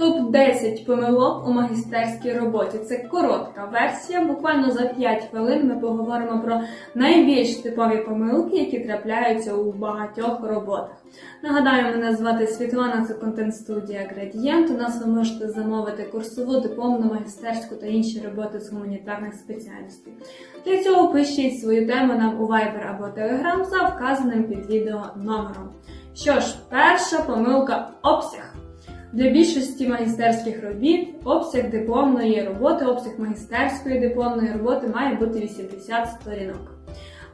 Топ-10 помилок у магістерській роботі. Це коротка версія. Буквально за 5 хвилин ми поговоримо про найбільш типові помилки, які трапляються у багатьох роботах. Нагадаю, мене звати Світлана, це контент-студія Gradient. У нас ви можете замовити курсову, дипломну, магістерську та інші роботи з гуманітарних спеціальностей. Для цього пишіть свою тему нам у Viber або Telegram за вказаним під відео номером. Що ж, перша помилка обсяг. Для більшості магістерських робіт обсяг дипломної роботи, обсяг магістерської дипломної роботи має бути 80 сторінок.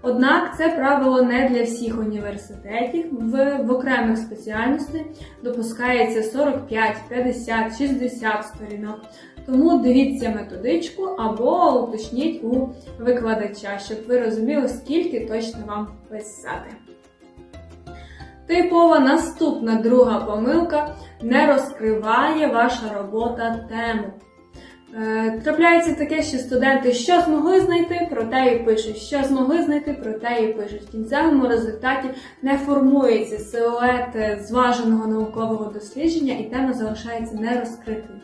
Однак це правило не для всіх університетів. В, в окремих спеціальностях допускається 45, 50, 60 сторінок. Тому дивіться методичку або уточніть у викладача, щоб ви розуміли, скільки точно вам писати. Типова наступна друга помилка не розкриває ваша робота тему. Е, Трапляється таке, що студенти що змогли знайти, про те і пишуть, що змогли знайти, про те і пишуть. В кінцевому результаті не формується силует зваженого наукового дослідження і тема залишається нерозкритою.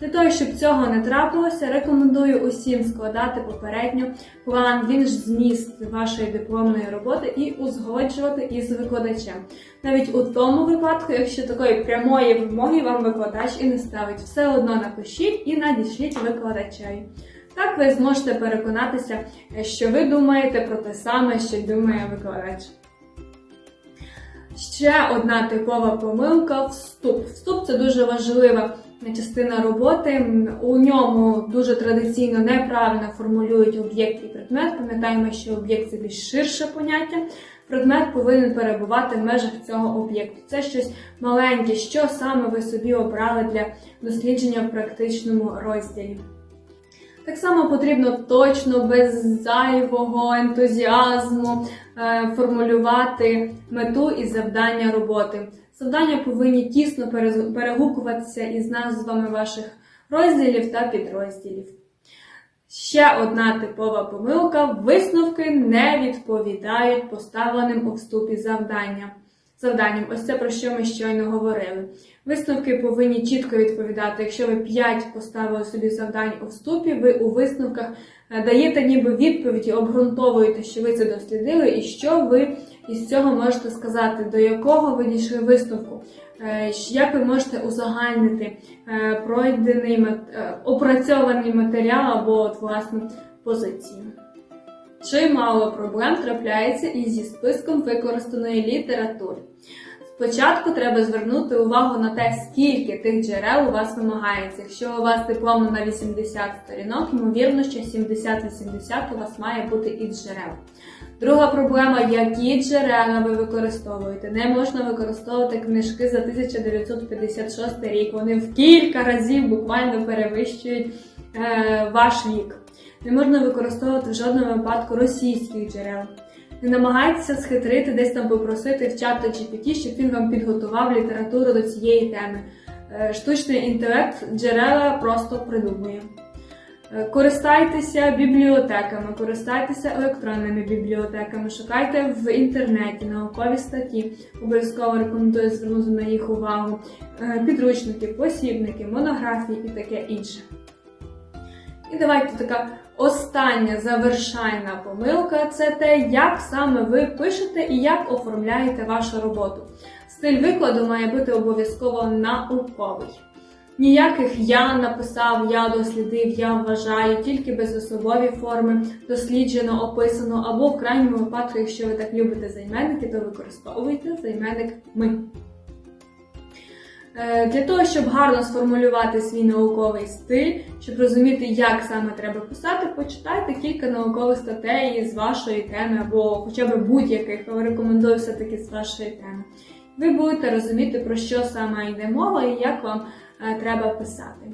Для того, щоб цього не трапилося, рекомендую усім складати попередньо план, він ж зміст вашої дипломної роботи і узгоджувати із викладачем. Навіть у тому випадку, якщо такої прямої вимоги вам викладач і не ставить, все одно напишіть і надішліть викладачеві. Так ви зможете переконатися, що ви думаєте про те саме, що думає викладач. Ще одна типова помилка вступ. Вступ це дуже важлива частина роботи. У ньому дуже традиційно неправильно формулюють об'єкт і предмет. Пам'ятаємо, що об'єкт це більш ширше поняття. Предмет повинен перебувати в межах цього об'єкту. Це щось маленьке, що саме ви собі обрали для дослідження в практичному розділі. Так само потрібно точно, без зайвого ентузіазму е, формулювати мету і завдання роботи. Завдання повинні тісно перегукуватися із назвами ваших розділів та підрозділів. Ще одна типова помилка: висновки не відповідають поставленим у вступі завдання. Завданням, ось це про що ми щойно говорили. Висновки повинні чітко відповідати. Якщо ви 5 поставили собі завдань у вступі, ви у висновках е, даєте ніби відповіді, обґрунтовуєте, що ви це дослідили, і що ви із цього можете сказати, до якого ви дійшли висновку, Е, як ви можете узагальнити е, пройдений опрацьований матеріал або от, власну позицію. Чимало проблем трапляється і зі списком використаної літератури. Спочатку треба звернути увагу на те, скільки тих джерел у вас вимагається. Якщо у вас диплом на 80 сторінок, ймовірно, що 70-80 у вас має бути і джерел. Друга проблема, які джерела ви використовуєте. Не можна використовувати книжки за 1956 рік. Вони в кілька разів буквально перевищують е, ваш вік. Не можна використовувати в жодному випадку російських джерел. Не намагайтеся схитрити, десь там попросити в чата GPT, щоб він вам підготував літературу до цієї теми. Е, Штучний інтелект джерела просто придумує. Е, Користайтеся бібліотеками, користайтеся електронними бібліотеками, шукайте в інтернеті наукові статті. Обов'язково рекомендую звернути на їх увагу. Е, Підручники, посібники, монографії і таке інше. І давайте така остання завершальна помилка це те, як саме ви пишете і як оформляєте вашу роботу. Стиль викладу має бути обов'язково науковий. Ніяких я написав, я дослідив, я вважаю, тільки безособові форми, досліджено, описано, або в крайньому випадку, якщо ви так любите займенники, то використовуйте займенник ми. Е, Для того, щоб гарно сформулювати свій науковий стиль, щоб розуміти, як саме треба писати, почитайте кілька наукових статей з вашої теми, або хоча б будь-яких, але рекомендую все-таки з вашої теми. Ви будете розуміти, про що саме йде мова і як вам е, треба писати.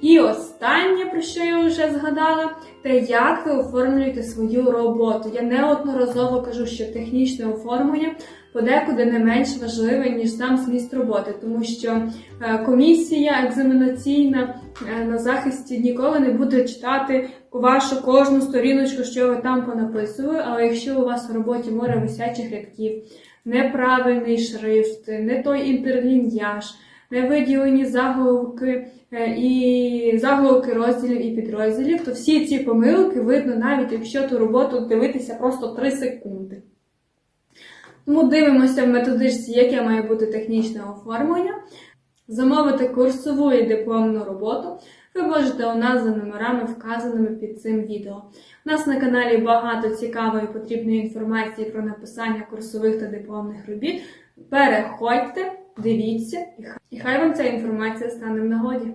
І останнє, про що я вже згадала, те, як ви оформлюєте свою роботу. Я неодноразово кажу, що технічне оформлення подекуди не менш важливе, ніж сам зміст роботи, тому що е, комісія екзаменаційна е, на захисті ніколи не буде читати вашу кожну сторіночку, що ви там понаписували, але якщо у вас в роботі море висячих рядків, неправильний шрифт, не той інтерлін'яж, не виділені заголовки е, і заголовки розділів і підрозділів, то всі ці помилки видно навіть якщо ту роботу дивитися просто 3 секунди. Тому дивимося в методичці, яке має бути технічне оформлення. Замовити курсову і дипломну роботу ви можете у нас за номерами, вказаними під цим відео. У нас на каналі багато цікавої і потрібної інформації про написання курсових та дипломних робіт. Переходьте, дивіться, і хай- вам ця інформація стане в нагоді.